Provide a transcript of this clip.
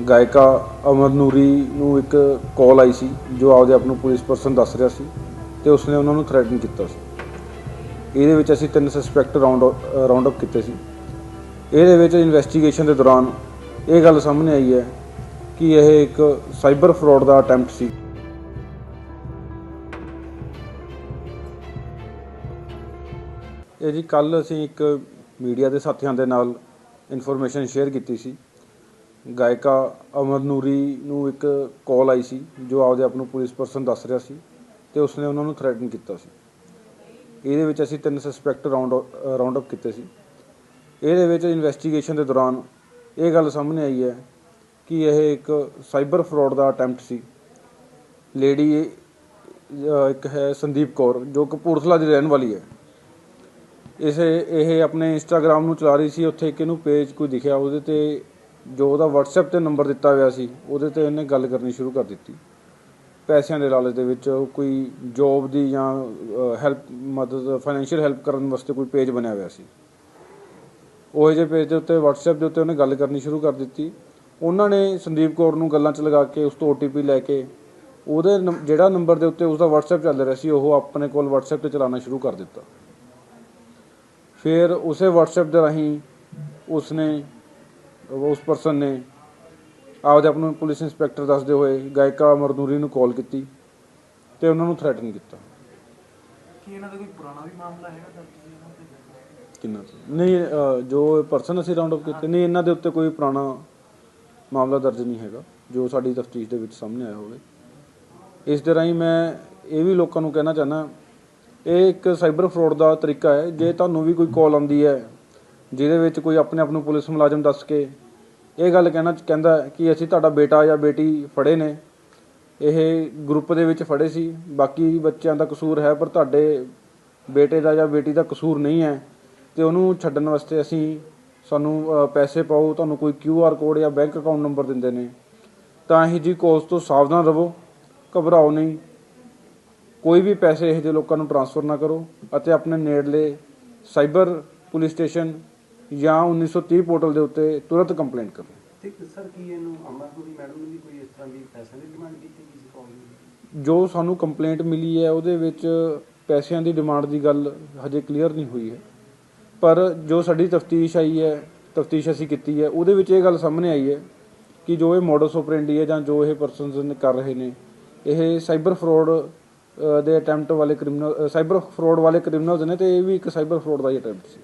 ਗਾਇਕਾ ਅਮਰ ਨੂਰੀ ਨੂੰ ਇੱਕ ਕਾਲ ਆਈ ਸੀ, ਜੋ ਆਪਦੇ ਆਪ ਨੂੰ ਪੁਲਿਸ ਪਰਸਨ ਦੱਸ ਰਿਹਾ ਸੀ ਤੇ ਉਸਨੇ ਉਹਨਾਂ ਨੂੰ ਥ੍ਰੈਟਨ ਕੀਤਾ ਸੀ। ਇਹਦੇ ਵਿੱਚ ਅਸੀਂ ਤਿੰਨ ਸਸਪੈਕਟ ਰਾਉਂਡ ਰਾਉਂਡ ਅਪ ਕੀਤੇ ਸੀ। ਇਹਦੇ ਵਿੱਚ ਇਨਵੈਸਟੀਗੇਸ਼ਨ ਦੇ ਦੌਰਾਨ ਇਹ ਗੱਲ ਸਾਹਮਣੇ ਆਈ ਹੈ ਕਿ ਇਹ ਇੱਕ ਸਾਈਬਰ ਫਰਾਡ ਦਾ ਅਟੈਂਪਟ ਸੀ। ਇਹ ਜੀ ਕੱਲ ਅਸੀਂ ਇੱਕ ਮੀਡੀਆ ਦੇ ਸਾਥੀਆਂ ਦੇ ਨਾਲ ਇਨਫੋਰਮੇਸ਼ਨ ਸ਼ੇਅਰ ਕੀਤੀ ਸੀ। ਗਾਇਕਾ ਅਮਰ ਨੂਰੀ ਨੂੰ ਇੱਕ ਕਾਲ ਆਈ ਸੀ, ਜੋ ਆਪਦੇ ਆਪ ਨੂੰ ਪੁਲਿਸ ਪਰਸਨ ਦੱਸ ਰਿਹਾ ਸੀ ਅਤੇ ਉਸਨੇ ਉਹਨਾਂ ਨੂੰ ਥ੍ਰੈਟਨ ਕੀਤਾ ਸੀ। ਇਹਦੇ ਵਿੱਚ ਅਸੀਂ ਤਿੰਨ ਸਸਪੈਕਟ ਰਾਉਂਡ ਰਾਉਂਡ ਅਪ ਕੀਤੇ ਸੀ। ਇਹਦੇ ਵਿੱਚ ਇਨਵੈਸਟੀਗੇਸ਼ਨ ਦੇ ਦੌਰਾਨ ਇਹ ਗੱਲ ਸਾਹਮਣੇ ਆਈ ਹੈ ਕਿ ਇਹ ਇੱਕ ਸਾਈਬਰ ਫਰਾਡ ਦਾ ਅਟੈਂਪਟ ਸੀ। ਲੇਡੀ ਇੱਕ ਹੈ ਸੰਦੀਪ ਕੌਰ, ਜੋ ਕਪੂਰਥਲਾ ਦੀ ਰਹਿਣ ਵਾਲੀ ਹੈ। ਇਸੇ, ਇਹ ਆਪਣੇ ਇੰਸਟਾਗ੍ਰam ਨੂੰ ਚਲਾ ਰਹੀ ਸੀ, ਉੱਥੇ ਇੱਕ ਇਹਨੂੰ ਪੇਜ ਕੋਈ ਦਿਖਿਆ ਉਹਦੇ ਤੇ ਜੋ ਉਹਦਾ WhatsApp ਤੇ ਨੰਬਰ ਦਿੱਤਾ ਹੋਇਆ ਸੀ, ਉਹਦੇ ਤੇ ਇਹਨੇ ਗੱਲ ਕਰਨੀ ਸ਼ੁਰੂ ਕਰ ਦਿੱਤੀ। ਪੈਸਿਆਂ ਦੇ ਲਾਲਚ ਦੇ ਵਿੱਚ ਕੋਈ ਜੋਬ ਦੀ ਜਾਂ ਹੈਲਪ ਮਦਦ ਫਾਈਨੈਂਸ਼ੀਅਲ ਹੈਲਪ ਕਰਨ ਵਾਸਤੇ ਕੋਈ ਪੇਜ ਬਣਿਆ ਹੋਇਆ ਸੀ। ਉਹ ਜਿਹੇ ਪੇਜ ਦੇ ਉੱਤੇ WhatsApp ਦੇ ਉੱਤੇ ਉਹਨੇ ਗੱਲ ਕਰਨੀ ਸ਼ੁਰੂ ਕਰ ਦਿੱਤੀ। ਉਹਨਾਂ ਨੇ ਸੰਦੀਪ ਕੌਰ ਨੂੰ ਗੱਲਾਂ 'ਚ ਲਗਾ ਕੇ, ਉਸ ਤੋਂ OTP ਲੈ ਕੇ, ਉਹਦੇ ਨੰਬ- ਜਿਹੜਾ ਨੰਬਰ ਦੇ ਉੱਤੇ ਉਸਦਾ WhatsApp ਚੱਲ ਰਿਹਾ ਸੀ, ਉਹ ਆਪਣੇ ਕੋਲ WhatsApp ਤੇ ਚਲਾਉਣਾ ਸ਼ੁਰੂ ਕਰ ਦਿੱਤਾ। ਫਿਰ ਉਸੇ WhatsApp ਦੇ ਰਾਹੀਂ ਉਸਨੇ ਉਸ ਪਰਸਨ ਨੇ ਆਪਦੇ ਆਪ ਨੂੰ ਪੁਲਿਸ ਇੰਸਪੈਕਟਰ ਦੱਸਦੇ ਹੋਏ ਗਾਇਕਾ ਮਰਦੂਰੀ ਨੂੰ ਕਾਲ ਕੀਤੀ ਤੇ ਉਹਨਾਂ ਨੂੰ ਥ੍ਰੈਟਨ ਕੀਤਾ। ਕੀ ਇਹਨਾਂ ਦਾ ਕੋਈ ਪੁਰਾਣਾ ਵੀ ਮਾਮਲਾ ਹੈਗਾ ਦਰਜ ਜੀ ਇਹਨਾਂ ਤੇ ਕਿੰਨਾ ਕੁ? ਨਹੀਂ ਜੋ ਪਰਸਨ ਅਸੀਂ ਰਾਉਂਡ ਅਪ ਕੀਤੇ ਨਹੀਂ ਇਹਨਾਂ ਦੇ ਉੱਤੇ ਕੋਈ ਪੁਰਾਣਾ ਮਾਮਲਾ ਦਰਜ ਨਹੀਂ ਹੈਗਾ ਜੋ ਸਾਡੀ ਤਫਤੀਸ਼ ਦੇ ਵਿੱਚ ਸਾਹਮਣੇ ਆਇਆ ਹੋਵੇ। ਇਸ ਦੇ ਰਾਹੀਂ ਮੈਂ ਇਹ ਵੀ ਲੋਕਾਂ ਨੂੰ ਕਹਿਣਾ ਚਾਹਨਾ ਇਹ ਇੱਕ ਸਾਈਬਰ ਫਰਾਡ ਦਾ ਤਰੀਕਾ ਹੈ ਜੇ ਤੁਹਾਨੂੰ ਵੀ ਕੋਈ ਕਾਲ ਆਉਂਦੀ ਹੈ ਜਿਹਦੇ ਵਿੱਚ ਕੋਈ ਆਪਣੇ ਆਪ ਨੂੰ ਪੁਲਿਸ ਮੁਲਾਜ਼ਮ ਦੱਸ ਕੇ ਇਹ ਗੱਲ ਕਹਿਣਾ ਕਹਿੰਦਾ ਕਿ ਅਸੀਂ ਤੁਹਾਡਾ ਬੇਟਾ ਜਾਂ ਬੇਟੀ ਫੜੇ ਨੇ। ਇਹ ਗਰੁੱਪ ਦੇ ਵਿੱਚ ਫੜੇ ਸੀ। ਬਾਕੀ ਬੱਚਿਆਂ ਦਾ ਕਸੂਰ ਹੈ, ਪਰ ਤੁਹਾਡੇ ਬੇਟੇ ਦਾ ਜਾਂ ਬੇਟੀ ਦਾ ਕਸੂਰ ਨਹੀਂ ਹੈ ਤੇ ਉਹਨੂੰ ਛੱਡਣ ਵਾਸਤੇ ਅਸੀਂ ਸਾਨੂੰ ਪੈਸੇ ਪਾਓ, ਤੁਹਾਨੂੰ ਕੋਈ ਕਿਊ ਆਰ ਕੋਡ ਜਾਂ ਬੈਂਕ ਅਕਾਊਂਟ ਨੰਬਰ ਦਿੰਦੇ ਨੇ। ਤਾਂ ਹੀ ਜੀ ਕੋਸ ਤੋਂ ਸਾਵਧਾਨ ਰਹੋ, ਘਬਰਾਓ ਨਹੀਂ। ਕੋਈ ਵੀ ਪੈਸੇ ਇਹੋ ਜਿਹੇ ਲੋਕਾਂ ਨੂੰ ਟ੍ਰਾਂਸਫਰ ਨਾ ਕਰੋ ਅਤੇ ਆਪਣੇ ਨੇੜਲੇ ਸਾਈਬਰ ਪੁਲਿਸ ਸਟੇਸ਼ਨ ਜਾਂ 1930 ਪੋਰਟਲ ਦੇ ਉੱਤੇ ਤੁਰੰਤ ਕੰਪਲੇਂਟ ਕਰੋ। ਤੇ ਸਰ ਕੀ ਇਹਨੂੰ ਅਮਰਪੁਰੀ ਮੈਡਮ ਨੇ ਵੀ ਕੋਈ ਇਸ ਤਰ੍ਹਾਂ ਦੀ ਪੈਸੇ ਦੀ ਡਿਮਾਂਡ ਕੀਤੀ ਕਿਸੇ ਕਾਲ ਦੀ? ਜੋ ਸਾਨੂੰ ਕੰਪਲੇਂਟ ਮਿਲੀ ਹੈ ਉਹਦੇ ਵਿੱਚ ਪੈਸਿਆਂ ਦੀ ਡਿਮਾਂਡ ਦੀ ਗੱਲ ਹਜੇ ਕਲੀਅਰ ਨਹੀਂ ਹੋਈ ਹੈ। ਪਰ ਜੋ ਸਾਡੀ ਤਫਤੀਸ਼ ਆਈ ਹੈ ਤਫਤੀਸ਼ ਅਸੀਂ ਕੀਤੀ ਹੈ ਉਹਦੇ ਵਿੱਚ ਇਹ ਗੱਲ ਸਾਹਮਣੇ ਆਈ ਹੈ ਕਿ ਜੋ ਇਹ ਮੋਡਸ ਆਪਰੈਂਡੀ ਹੈ ਜਾਂ ਜੋ ਇਹ ਪਰਸਨਸ ਕਰ ਰਹੇ ਨੇ ਇਹ ਸਾਈਬਰ ਫਰਾਡ ਦੇ ਅਟੈਂਪਟ ਵਾਲੇ ਕ੍ਰਿਮੀਨਲ ਸਾਈਬਰ ਫਰਾਡ ਵਾਲੇ ਕ੍ਰਿਮੀਨਲਸ ਨੇ ਤੇ ਇਹ ਵੀ ਇੱਕ ਸਾਈਬਰ ਫਰਾਡ ਦਾ ਹੀ ਅਟੈਂਪਟ ਸੀ।